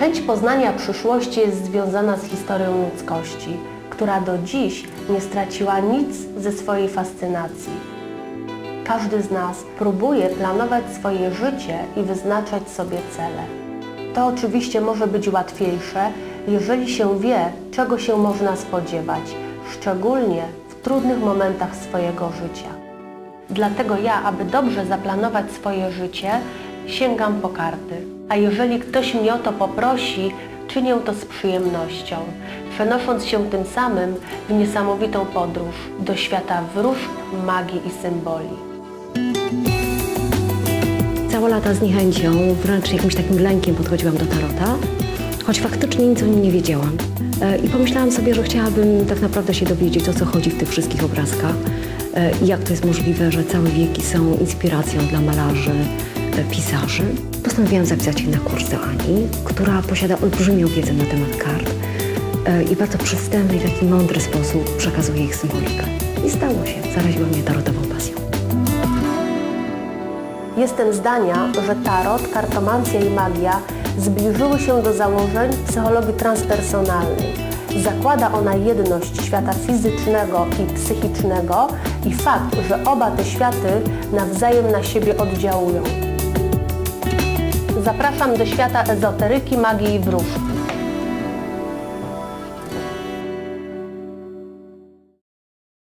Chęć poznania przyszłości jest związana z historią ludzkości, która do dziś nie straciła nic ze swojej fascynacji. Każdy z nas próbuje planować swoje życie i wyznaczać sobie cele. To oczywiście może być łatwiejsze, jeżeli się wie, czego się można spodziewać, szczególnie w trudnych momentach swojego życia. Dlatego ja, aby dobrze zaplanować swoje życie, sięgam po karty. A jeżeli ktoś mnie o to poprosi, czynię to z przyjemnością, przenosząc się tym samym w niesamowitą podróż do świata wróżb, magii i symboli. Całe lata z niechęcią, wręcz jakimś takim lękiem podchodziłam do tarota, choć faktycznie nic o nim nie wiedziałam. E, I pomyślałam sobie, że chciałabym tak naprawdę się dowiedzieć, o co chodzi w tych wszystkich obrazkach e, i jak to jest możliwe, że całe wieki są inspiracją dla malarzy, pisarzy. Postanowiłam zapisać się na kurs do Ani, która posiada olbrzymią wiedzę na temat kart i bardzo przystępny i taki mądry sposób przekazuje ich symbolikę. I stało się, zaraziła mnie tarotową pasją. Jestem zdania, że tarot, kartomancja i magia zbliżyły się do założeń psychologii transpersonalnej. Zakłada ona jedność świata fizycznego i psychicznego i fakt, że oba te światy nawzajem na siebie oddziałują. Zapraszam do świata ezoteryki, magii i wróżb.